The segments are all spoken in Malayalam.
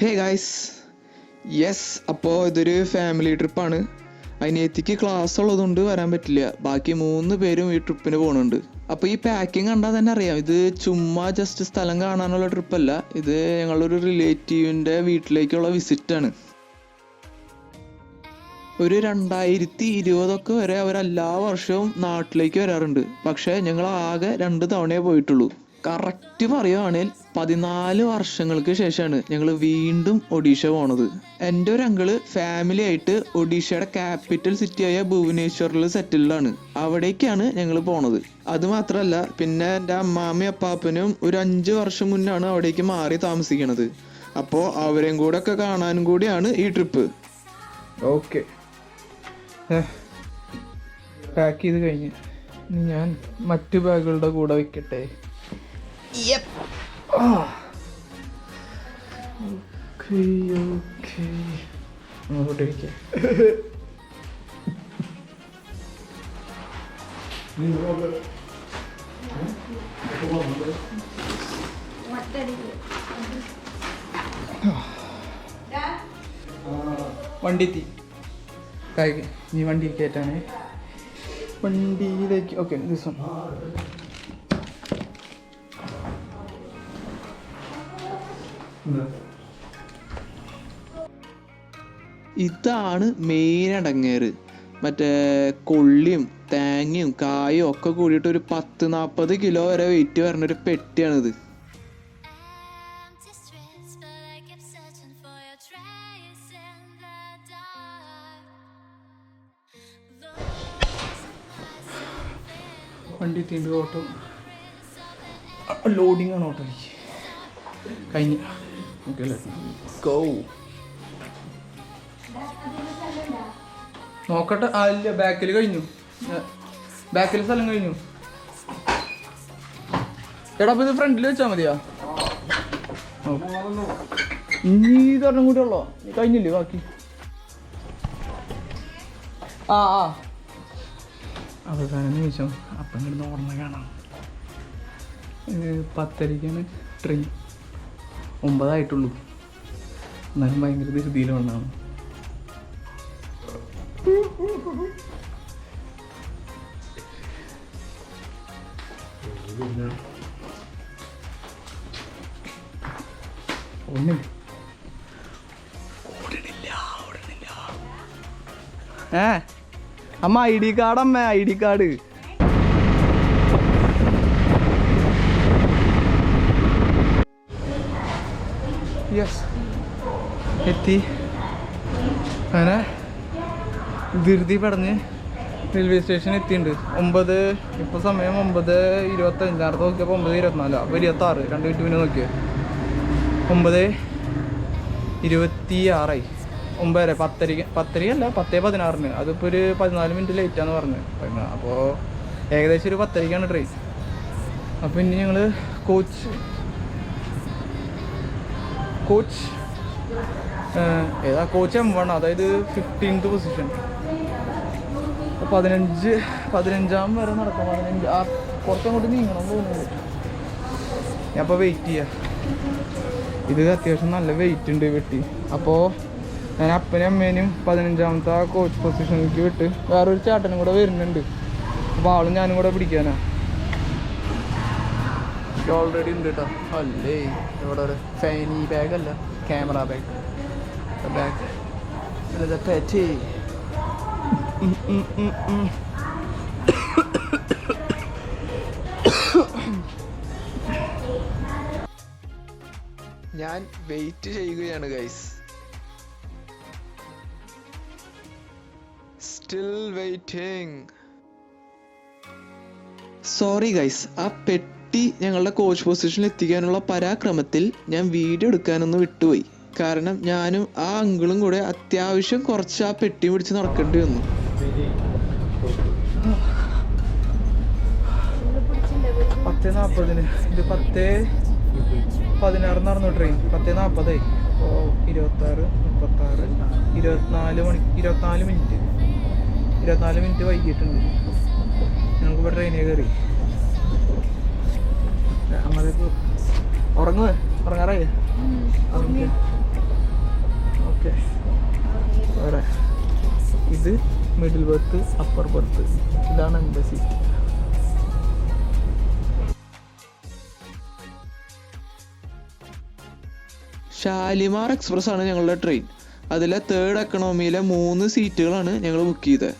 ഹേ ഗായ്സ് യെസ് അപ്പോൾ ഇതൊരു ഫാമിലി ട്രിപ്പാണ് അനിയത്തിക്ക് ക്ലാസ് ഉള്ളതുകൊണ്ട് വരാൻ പറ്റില്ല. ബാക്കി മൂന്ന് പേരും ഈ ട്രിപ്പിന് പോകുന്നുണ്ട് അപ്പോൾ ഈ പാക്കിംഗ് കണ്ടാൽ തന്നെ അറിയാം. ഇത് ചുമ്മാ ജസ്റ്റ് സ്ഥലം കാണാനുള്ള ട്രിപ്പല്ല ഇത് ഞങ്ങളൊരു റിലേറ്റീവിന്റെ വീട്ടിലേക്കുള്ള വിസിറ്റാണ് ഒരു രണ്ടായിരത്തി ഇരുപതൊക്കെ വരെ അവർ എല്ലാ വർഷവും നാട്ടിലേക്ക് വരാറുണ്ട്. പക്ഷേ ഞങ്ങൾ ആകെ രണ്ട് തവണയേ പോയിട്ടുള്ളൂ. കറക്റ്റ് പറയുവാണെങ്കിൽ പതിനാല് വർഷങ്ങൾക്ക് ശേഷമാണ് ഞങ്ങൾ വീണ്ടും ഒഡീഷ പോണത്. എന്റെ ഒരു അങ്കിൾ ഫാമിലി ആയിട്ട് ഒഡീഷയുടെ ക്യാപിറ്റൽ സിറ്റിയായ ഭുവനേശ്വറിൽ സെറ്റിൽഡാണ് അവിടേക്കാണ് ഞങ്ങൾ പോണത്. അത് മാത്രമല്ല പിന്നെ എന്റെ അമ്മാമ്മയും അപ്പാപ്പനും ഒരു അഞ്ച് വർഷം മുന്നാണ് അവിടേക്ക് മാറി താമസിക്കുന്നത് അപ്പോൾ അവരെയും കൂടെ ഒക്കെ കാണാനും കൂടിയാണ് ഈ ട്രിപ്പ് ഓക്കെ പാക്ക് ചെയ്ത് കഴിഞ്ഞ്. ഞാൻ മറ്റു ബാഗുകളുടെ കൂടെ വെക്കട്ടെ ഓക്കെ ഓക്കെ അങ്ങോട്ട് ഇരിക്കാം വണ്ടി എത്തി നീ വണ്ടി കയറ്റാണേ വണ്ടിയിലേക്ക് ഓക്കെ ദിസ് ഇതാണ് മെയിൻ അടങ്ങേറ്. മറ്റേ കൊള്ളിയും തേങ്ങയും കായും ഒക്കെ കൂടിയിട്ട് ഒരു പത്ത് നാൽപ്പത് കിലോ വരെ വെയിറ്റ് വരുന്ന ഒരു പെട്ടിയാണിത്. വണ്ടി എത്തിയിട്ടുണ്ട് ഓട്ടോ. ലോഡിംഗ് ആണ് ഓട്ടോയ്ക്ക് കഴിഞ്ഞ്. ഓക്കെ ഗോ നോക്കട്ടെ. ആ ഇല്ല ബാക്കിൽ കഴിഞ്ഞു. ബാക്കിൽ സ്ഥലം കഴിഞ്ഞു. എടാ ഇത് ഫ്രണ്ടിൽ വെച്ചാ മതിയാ? ഇനി ഇതൊരെണ്ണം കൂടി ഉള്ളോ? കഴിഞ്ഞില്ലേ ബാക്കി? ആ ആ. അവസാന നിമിഷം അപ്പം ഇങ്ങോട്ട് ഓർമ്മ കാണാം. ഇത് പത്തരയ്ക്കാണ് ട്രെയിൻ. ഒമ്പതായിട്ടുള്ളൂ. എന്നാലും ഭയങ്കര ധൃതിയിൽ വന്നാണ് ഒന്നില്ല. ഓടണില്ല ഓടണില്ല. അമ്മ ഐ ഡി കാർഡ് അമ്മ ഐ ഡി കാർഡ്. യെസ് എത്തി. അങ്ങനെ ധൃതി പടഞ്ഞ് റെയിൽവേ സ്റ്റേഷൻ എത്തിയിട്ടുണ്ട് ഒമ്പത് ഇപ്പോൾ സമയം ഒമ്പത് ഇരുപത്തഞ്ച്. നേരത്തെ നോക്കിയപ്പോൾ ഒമ്പത് ഇരുപത്തിനാലോ. അപ്പോൾ ഇരുപത്താറ് രണ്ട് മിനിറ്റ് മുന്നേ നോക്കിയത് ഒമ്പത് ഇരുപത്തി ആറായി ഒമ്പതര പത്തരയ്ക്ക് പത്തരയല്ല പത്തേ പതിനാറിന്. അതിപ്പോൾ ഒരു പതിനാല് മിനിറ്റ് ലേറ്റാന്ന് പറഞ്ഞു. അപ്പോൾ ഏകദേശം ഒരു പത്തരയ്ക്കാണ് ട്രെയിൻ അപ്പോൾ ഇനി ഞങ്ങൾ കോച്ച് കോച്ച് ഏതാ കോച്ച് എം വൺ അതായത് ഫിഫ്റ്റീൻത്ത് പൊസിഷൻ പതിനഞ്ച് പതിനഞ്ചാം വരെ നടക്കാം പതിനഞ്ച് ആ കുറച്ചങ്ങോട്ട് നീങ്ങണം തോന്നുന്നു. ഞാൻ അപ്പോൾ വെയിറ്റ് ചെയ്യാം. ഇത് അത്യാവശ്യം നല്ല വെയിറ്റ് ഉണ്ട് വെട്ടി. അപ്പോൾ ഞാൻ അപ്പനും അമ്മേനും പതിനഞ്ചാമത്തെ ആ കോച്ച് പൊസിഷനിലേക്ക് വിട്ട് വേറൊരു ചേട്ടനും കൂടെ വരുന്നുണ്ട്. അപ്പോൾ ആളും ഞാനും കൂടെ ഓൾറെഡി ഉണ്ട് കേട്ടോ അല്ലേ? ഇവിടെ ഒരു ഫാനി ബാഗ് അല്ല ക്യാമറ ബാഗ് ബാഗ് പറ്റി ഞാൻ വെയിറ്റ് ചെയ്യുകയാണ് guys still waiting sorry guys ആ പെട്ടി ഞങ്ങളുടെ കോച്ച് പൊസിഷനിൽ എത്തിക്കാനുള്ള പരാക്രമത്തിൽ ഞാൻ വീഡിയോ എടുക്കാനൊന്നും വിട്ടുപോയി. കാരണം ഞാനും ആ അങ്കിളും കൂടെ അത്യാവശ്യം കുറച്ച് ആ പെട്ടി പിടിച്ച് നടക്കേണ്ടി വന്നു. പത്ത് നാൽപ്പതിന് ഇത് പത്ത് പതിനാറ് നടന്നു ട്രെയിൻ പത്ത് നാൽപ്പതായി അപ്പോൾ ഇരുപത്താറ് മുപ്പത്താറ് ഇരുപത്തിനാല് മണി ഇരുപത്തിനാല് മിനിറ്റ് ഇരുപത്തിനാല് മിനിറ്റ് വൈകിട്ടുണ്ട് ഞങ്ങൾക്കിപ്പോൾ ട്രെയിനിൽ കയറി. അമ്മയ്ക്ക് ഉറങ്ങുവേ ഉറങ്ങാറേ ഓക്കെ. വേറെ. ഇത് മിഡിൽ ബർത്ത് അപ്പർ ബർത്ത് ഇതാണ് എന്റെ സീറ്റ് ഷാലിമാർ എക്സ്പ്രസ് ആണ് ഞങ്ങളുടെ ട്രെയിൻ അതിലെ തേർഡ് എക്കണോമിയിലെ മൂന്ന് സീറ്റുകളാണ് ഞങ്ങൾ ബുക്ക് ചെയ്തത്.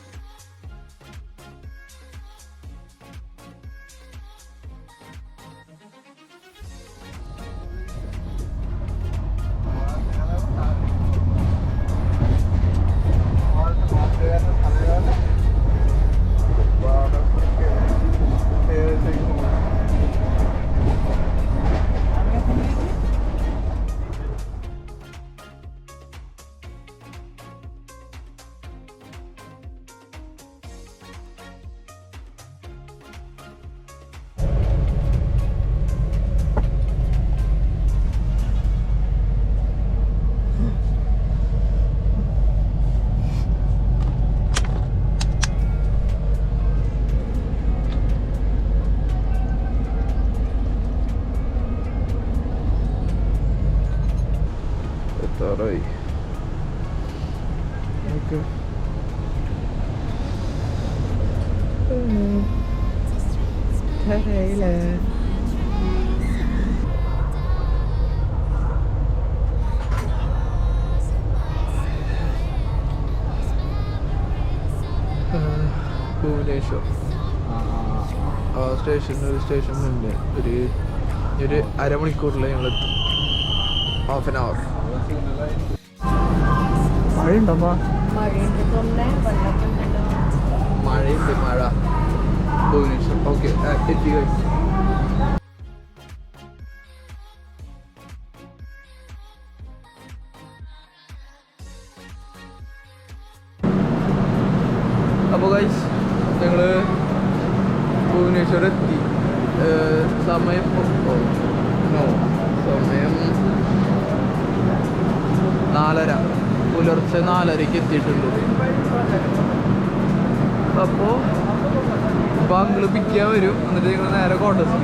ഭുവനേശ്വർ. ആ സ്റ്റേഷൻ ഒരു ഉണ്ട് ഒരു ഒരു അരമണിക്കൂറിൽ ഞങ്ങൾ എത്തും ഹാഫ് ആൻ അവർ മഴയുണ്ടോ മഴയുണ്ട് മഴ. ഭുവനേശ്വർ. ഓക്കെ എത്തി കഴിച്ചു എത്തിയിട്ടുണ്ട് അപ്പോൾ ഇപ്പോൾ അങ്കിൾ പിക്കാൻ വരും. എന്നിട്ട് ഞങ്ങൾ നേരെ കോട്ടസ്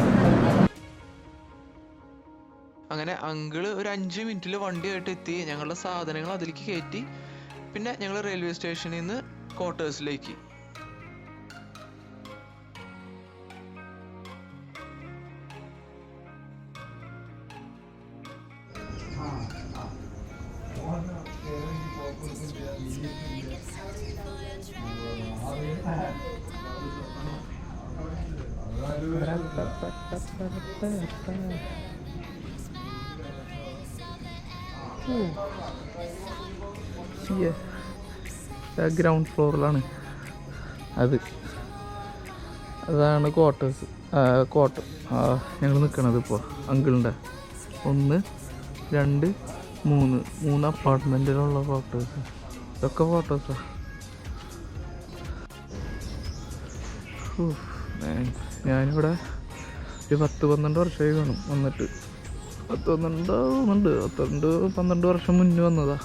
അങ്ങനെ അങ്കിൾ ഒരു അഞ്ച് വണ്ടി വണ്ടിയായിട്ട് എത്തി. ഞങ്ങളുടെ സാധനങ്ങൾ അതിലേക്ക് കയറ്റി. പിന്നെ ഞങ്ങൾ റെയിൽവേ സ്റ്റേഷനിൽ നിന്ന് ക്വാർട്ടേഴ്സിലേക്ക് ഗ്രൗണ്ട് ഫ്ലോറിലാണ് അത്. അതാണ് ക്വാർട്ടേഴ്സ് ക്വാർട്ടർ ഞങ്ങൾ നിൽക്കണത് ഇപ്പോൾ അങ്കിളിന്റെ ഒന്ന് രണ്ട് മൂന്ന് മൂന്ന് അപ്പാർട്ട്മെന്റിലുള്ള ഫോട്ടോസ് ഇതൊക്കെ ഫോട്ടോസാ ഞാനിവിടെ ഒരു പത്ത് പന്ത്രണ്ട് വർഷമായി കാണും വന്നിട്ട്. പത്ത് പന്ത്രണ്ട് തോന്നുന്നുണ്ട് പന്ത്രണ്ട് പന്ത്രണ്ട് വർഷം മുന്നേ വന്നതാ.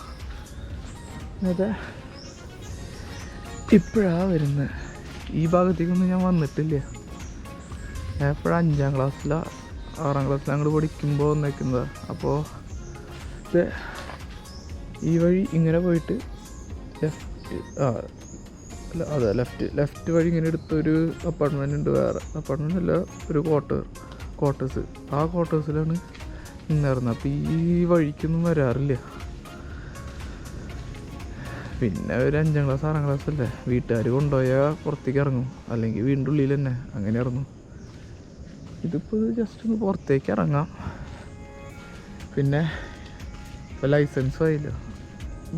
അതെ. ഇപ്പോഴാ വരുന്നത് ഈ ഭാഗത്തേക്കൊന്നും ഞാൻ വന്നിട്ടില്ല. ഞാൻ എപ്പോഴാണ് അഞ്ചാം ക്ലാസ്സിലാണ് ആറാം ക്ലാസ്സിൽ അങ്ങോട്ട് പഠിക്കുമ്പോൾ വന്നേക്കുന്നതാണ് അപ്പോൾ ഇത് ഈ വഴി ഇങ്ങനെ പോയിട്ട് ലെഫ്റ്റ് ആ അല്ല അതെ ലെഫ്റ്റ് ലെഫ്റ്റ് വഴി ഇങ്ങനെ എടുത്തൊരു അപ്പാർട്ട്മെന്റ് ഉണ്ട്. വേറെ അപ്പാർട്ട്മെന്റ് അല്ല ഒരു ക്വാർട്ടർ ക്വാർട്ടേഴ്സ് ആ ക്വാർട്ടേഴ്സിലാണ് നിന്നിരുന്നത് അപ്പോൾ ഈ വഴിക്കൊന്നും വരാറില്ല. പിന്നെ ഒരു അഞ്ചാം ക്ലാസ് ആറാം ക്ലാസ് അല്ലേ? വീട്ടുകാർ കൊണ്ടുപോയാൽ പുറത്തേക്ക് ഇറങ്ങും. അല്ലെങ്കിൽ വീണ്ടും ഉള്ളിൽ തന്നെ അങ്ങനെ ഇറങ്ങും. ഇതിപ്പോൾ ജസ്റ്റ് ഒന്ന് പുറത്തേക്ക് ഇറങ്ങാം. പിന്നെ ഇപ്പോൾ ലൈസൻസ് ആയില്ല.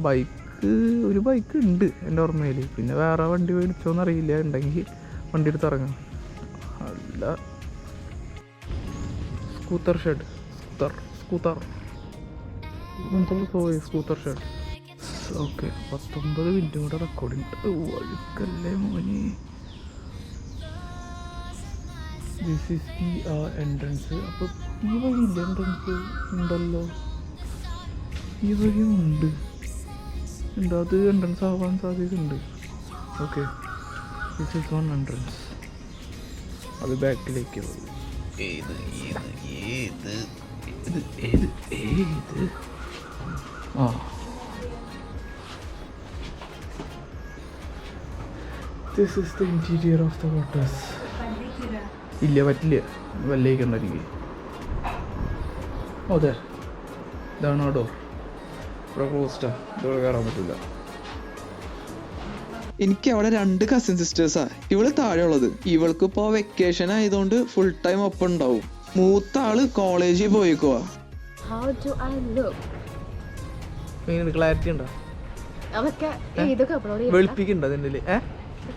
ബൈക്ക് ഒരു ബൈക്ക് ഉണ്ട് എന്റെ ഓർമ്മയിൽ പിന്നെ വേറെ വണ്ടി മേടിച്ചോന്ന് അറിയില്ല ഉണ്ടെങ്കിൽ വണ്ടി എടുത്ത് ഇറങ്ങാം അല്ല. സ്കൂത്തർ ഷെഡ് സ്കൂത്തർ സ്കൂത്തർ പോയി സ്കൂത്തർ ഷെഡ് ഓക്കെ പത്തൊമ്പത് മിനിറ്റും കൂടെ റെക്കോർഡിങ് വഴുക്കല്ലേ മോനെ. ദിസ് ഈസ് ദി എൻട്രൻസ് അപ്പോൾ ഈ വഴിയില്ല എൻട്രൻസ് ഉണ്ടല്ലോ. ഈ വഴിയും ഉണ്ട് ഉണ്ട് അത് എൻട്രൻസ് ആവാൻ സാധ്യതയുണ്ട്. Okay this is one entrance അത് ബാക്കിലേക്ക് ഏത് ഏത് ഏത് ഏത് ഏത് ഏത്? ആ. This is the interior of the waters ഇല്ല പറ്റില്ല. വല്ലേക്കുണ്ടായിരിക്കും അതെ ഇതാണ് ആ ഡോർ ഇവിടെ കയറാൻ പറ്റില്ല എനിക്ക് അവിടെ രണ്ട് കസിൻ സിസ്റ്റേഴ്സാ ഇവൾ താഴെ ഉള്ളത് ഇവൾക്ക് ഇപ്പോ വെക്കേഷൻ ആയതുകൊണ്ട് ഫുൾ ടൈം ഒപ്പം ഉണ്ടാവും മൂത്ത ആൾ കോളേജിൽ പോയിക്കുവാ? ഇങ്ങനെ ക്ലാരിറ്റി ഉണ്ടോ? അപ്ലോഡ് വെളുപ്പിക്കുണ്ടോ അതിന്റെ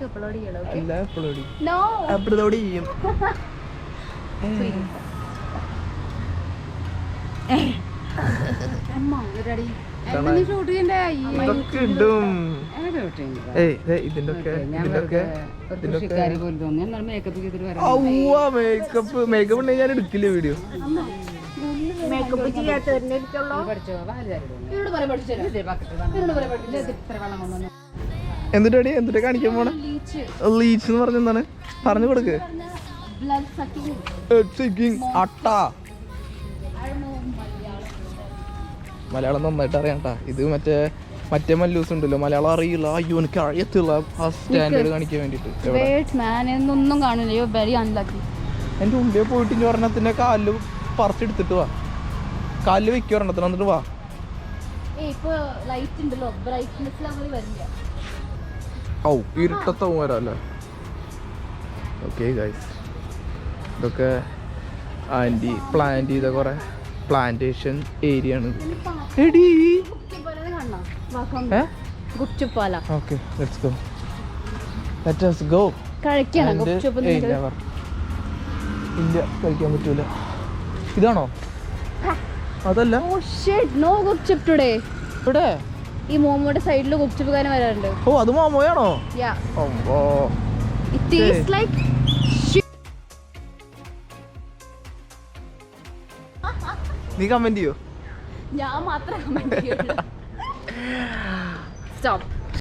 അപ്ലോഡ് ഇല്ല ചെയ്യും. ഇതൊക്കെ ഇടും. മേക്കപ്പ് മേക്കപ്പ് ഉണ്ടെങ്കിൽ ഞാൻ എടുക്കില്ല വീഡിയോ മേക്കപ്പ് എന്നിട്ട് കാണിക്കാൻ പോണ? ലീച്ച് എന്ന് പറഞ്ഞ എന്താണ്? പറഞ്ഞു കൊടുക്ക്. അട്ട. മലയാളം നന്നായിട്ട് അറിയാം ട്ടാ. ഇത് മറ്റേ മറ്റേ മല്ലൂസ് ഉണ്ടല്ലോ മലയാളം അറിയില്ല. അയ്യോ എനിക്ക് അറിയത്തില്ല. ആ സ്റ്റാൻഡേർഡ് കാണിക്കാൻ വേണ്ടിട്ട്. എന്റെ ഉള്ളിൽ പോയിട്ട് ഇനി ഒരെണ്ണത്തിന്റെ കാലിൽ പറിച്ചെടുത്തിട്ട് വാ. കാലിൽ വെക്കും ഒരെണ്ണത്തിന് എന്നിട്ട് വാ. ഔ ഇരുട്ടത്താവും വരാല്ലേ ഓക്കെ ഗൈസ് ഇതൊക്കെ ആന്റി പ്ലാന്റ് ചെയ്ത കുറെ പ്ലാന്റേഷൻ ഏരിയ ആണ്. എടി. ഏ? ഗുപ്ചുപ്പാല okay let's go let us go കഴിക്കണം? ഗുപ്ചുപ്പ് ഇല്ല കഴിക്കാൻ പറ്റൂല. ഇതാണോ? അതല്ല. Oh shit no gupchup today ഇവിടെ ഈ മോമോയുടെ സൈഡിൽ ഗുപ്ചുപ്പുകാരൻ വരാറുണ്ട്. ഓ അത് മോമോയാണോ? Yeah oh it taste like നീ കമന്റ് ചെയ്യോ. ഞാൻ മാത്രം കമന്റ് സ്റ്റോപ്പ്